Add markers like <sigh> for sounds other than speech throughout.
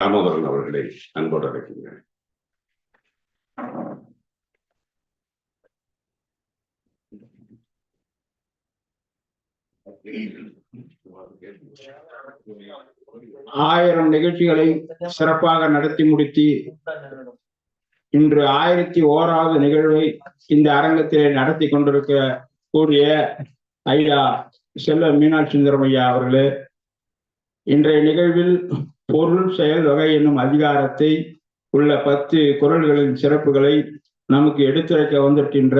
தாமோதரன் அவர்களை அன்போடு அழைக்கின்றேன். ஆயிரம் நிகழ்ச்சிகளை சிறப்பாக நடத்தி முடித்து இன்று ஆயிரத்தி ஓராவது நிகழ்வை இந்த அரங்கத்திலே நடத்தி கொண்டிருக்க கூடிய ஐயா செல்வ மீனாட்சி சுந்தரமையா அவர்களே இன்றைய நிகழ்வில் பொருள் செயல் வகை என்னும் அதிகாரத்தை உள்ள பத்து குரல்களின் சிறப்புகளை நமக்கு எடுத்துரைக்க வந்திருக்கின்ற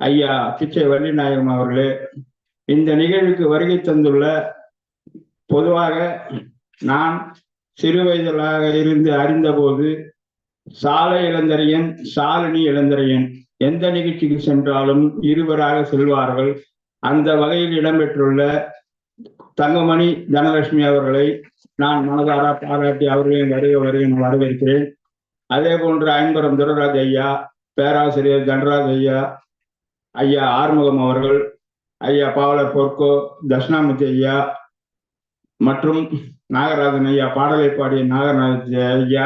ஐயா பிச்சை வள்ளிநாயகம் அவர்களே இந்த நிகழ்வுக்கு வருகை தந்துள்ள பொதுவாக நான் சிறு வயதிலாக இருந்து அறிந்தபோது சாலை இளந்தரையன் சாலினி இளந்தரையன் எந்த நிகழ்ச்சிக்கு சென்றாலும் இருவராக செல்வார்கள். அந்த வகையில் இடம்பெற்றுள்ள தங்கமணி தனலட்சுமி அவர்களை நான் மனதார பாராட்டி அவர்களையும் வருக வருகை நான் வரவேற்கிறேன். அதே போன்று ஐம்பரம் துரராஜ் ஐயா பேராசிரியர் தனராஜ் ஐயா ஐயா ஆறுமுகம் அவர்கள் ஐயா பாவலர் பொற்கோ தட்சிணாமூர்த்தி ஐயா மற்றும் நாகராஜன் ஐயா பாடலை பாடிய நாகராஜ ஐயா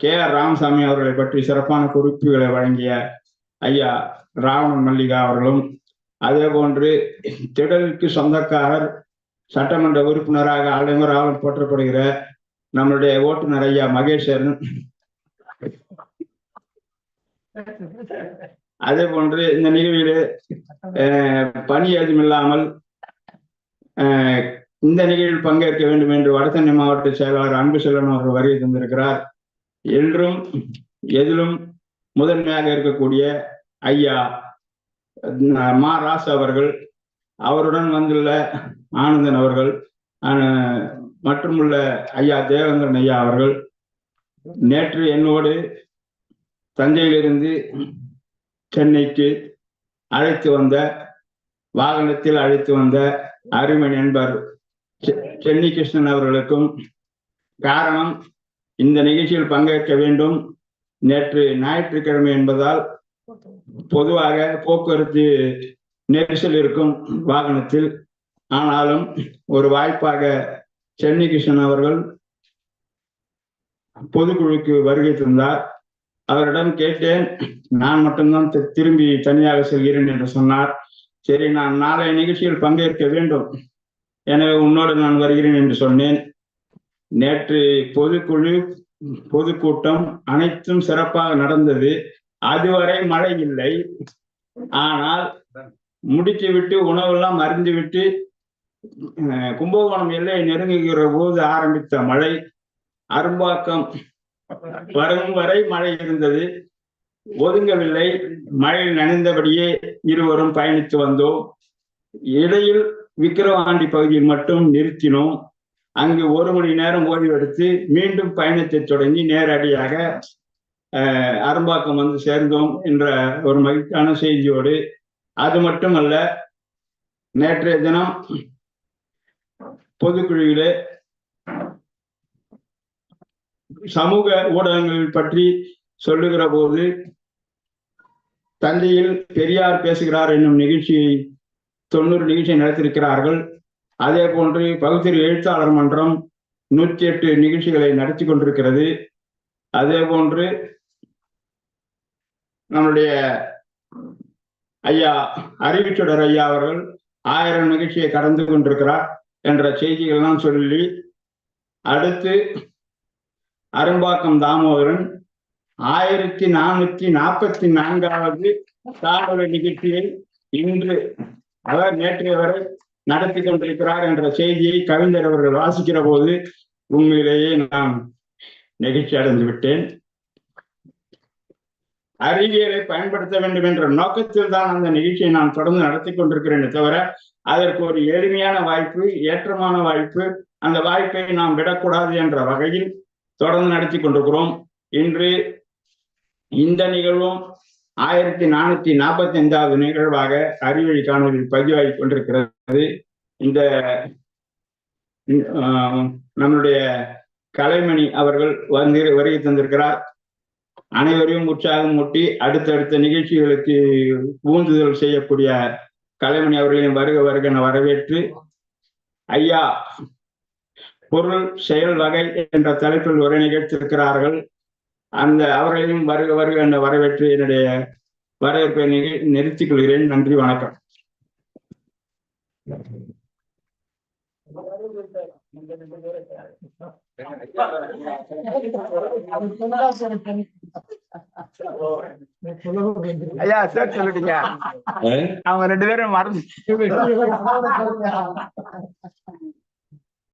கே ஆர் ராமசாமி அவர்களை பற்றி சிறப்பான குறிப்புகளை வழங்கிய ஐயா ராவணன் மல்லிகா அவர்களும் அதே போன்று திடலுக்கு சொந்தக்காரர் சட்டமன்ற உறுப்பினராக அலைமுறாவில் போற்றப்படுகிற நம்மளுடைய ஓட்டுநர் ஐயா மகேஸ்வரன். அதே போன்று இந்த நிகழ்விலே பணி ஏதும் இல்லாமல் இந்த நிகழ்வில் பங்கேற்க வேண்டும் என்று வடசென்னை மாவட்ட செயலாளர் அன்பு செல்வன் அவர்கள் வருகை தந்திருக்கிறார். என்றும் எதிலும் முதன்மையாக இருக்கக்கூடிய ஐயா மா ராசு அவர்கள் அவருடன் வந்துள்ள ஆனந்தன் அவர்கள் மற்றும் உள்ள ஐயா தேவேந்திரன் ஐயா அவர்கள் நேற்று என்னோடு தஞ்சையிலிருந்து சென்னைக்கு அழைத்து வந்த வாகனத்தில் அழைத்து வந்த அருமை நண்பர் சென்னி கிருஷ்ணன் அவர்களுக்கும் காரணம் இந்த நிகழ்ச்சியில் பங்கேற்க வேண்டும். நேற்று ஞாயிற்றுக்கிழமை என்பதால் பொதுவாக போக்குவரத்து நெரிசல் இருக்கும் வாகனத்தில். ஆனாலும் ஒரு வாய்ப்பாக சென்னி கிருஷ்ணன் அவர்கள் பொதுக்குழுக்கு வருகை தந்தார். அவரிடம் கேட்டேன் நான் மட்டும்தான் திரும்பி தனியாக செல்கிறேன் என்று சொன்னார். சரி நான் நாளைய நிகழ்ச்சியில் பங்கேற்க வேண்டும். எனவே உன்னோடு நான் வருகிறேன் என்று சொன்னேன். நேற்று பொதுக்குழு பொதுக்கூட்டம் அனைத்தும் சிறப்பாக நடந்தது. அதுவரை மழை இல்லை. ஆனால் முடித்து விட்டு உணவெல்லாம் அருந்து விட்டு கும்பகோணம் எல்லை நெருங்குகிற போது ஆரம்பித்த மழை அரும்பாக்கம் வரும் வரை மழை இருந்தது. ஒதுங்கவில்லை. மழையில் நனைந்தபடியே இருவரும் பயணித்து வந்தோம். இடையில் விக்கிரவாண்டி பகுதியில் மட்டும் நிறுத்தினோம். அங்கு ஒரு மணி நேரம் ஓய்வெடுத்து மீண்டும் பயணத்தை தொடங்கி நேரடியாக அரும்பாக்கம் வந்து சேர்ந்தோம் என்ற ஒரு மகிழ்ச்சியான செய்தியோடு அது மட்டுமல்ல நேற்றைய தினம் பொதுக்குழுவிலே சமூக ஊடகங்கள் பற்றி சொல்லுகிற போது தந்தையில் பெரியார் பேசுகிறார் என்னும் நிகழ்ச்சியை தொண்ணூறு நிகழ்ச்சி நடத்தியிருக்கிறார்கள். அதே போன்று பகுத்தறிவு எழுத்தாளர் மன்றம் நூற்றி எட்டு நிகழ்ச்சிகளை நடத்தி கொண்டிருக்கிறது. அதே போன்று நம்முடைய ஐயா அறிவிச்சுடர் ஐயா அவர்கள் ஆயிரம் நிகழ்ச்சியை கடந்து கொண்டிருக்கிறார் என்ற செய்திகள்லாம் சொல்லி அடுத்து அரும்பாக்கம் தாமோதரன் ஆயிரத்தி நானூத்தி நாற்பத்தி நான்காவது காணொலி நிகழ்ச்சியை இன்று அவர் நேற்றைய வரை நடத்தி கொண்டிருக்கிறார் என்ற செய்தியை கவிஞர் அவர்கள் வாசிக்கிற போது உண்மையிலேயே நான் நெகிழ்ச்சி அடைந்து விட்டேன். அறிவியலை பயன்படுத்த வேண்டும் என்ற நோக்கத்தில் தான் அந்த நிகழ்ச்சியை நான் தொடர்ந்து நடத்தி கொண்டிருக்கிறேன் தவிர அதற்கு ஒரு எளிமையான வாய்ப்பு ஏற்றமான வாய்ப்பு அந்த வாய்ப்பை நாம் விடக்கூடாது என்ற வகையில் தொடர்ந்து நடத்தி கொண்டிருக்கிறோம். இன்று இந்த நிகழ்வும் ஆயிரத்தி நானூத்தி நாற்பத்தி ஐந்தாவது நிகழ்வாக அறிவழி காணொலியில் பதிவாகி கொண்டிருக்கிறது. இந்த நம்மளுடைய கலைமணி அவர்கள் வந்து வருகை தந்திருக்கிறார். அனைவரையும் உற்சாகம் மூட்டி அடுத்தடுத்த நிகழ்ச்சிகளுக்கு ஊந்துதல் செய்யக்கூடிய கலைமணி அவர்களையும் வருக வருக என வரவேற்று ஐயா பொருள் செயல் வகை என்ற தலைப்பில் உரை நிகழ்த்திருக்கிறார்கள். அந்த அவர்களையும் வருக வருக என்ற வரவேற்று என்னுடைய வரவேற்பை நிக- நிறுத்திக் கொள்கிறேன். நன்றி வணக்கம். <laughs> ஐயா சார் சொல்லிட்டீங்க அவங்க ரெண்டு பேரும் மறந்து <laughs> <laughs>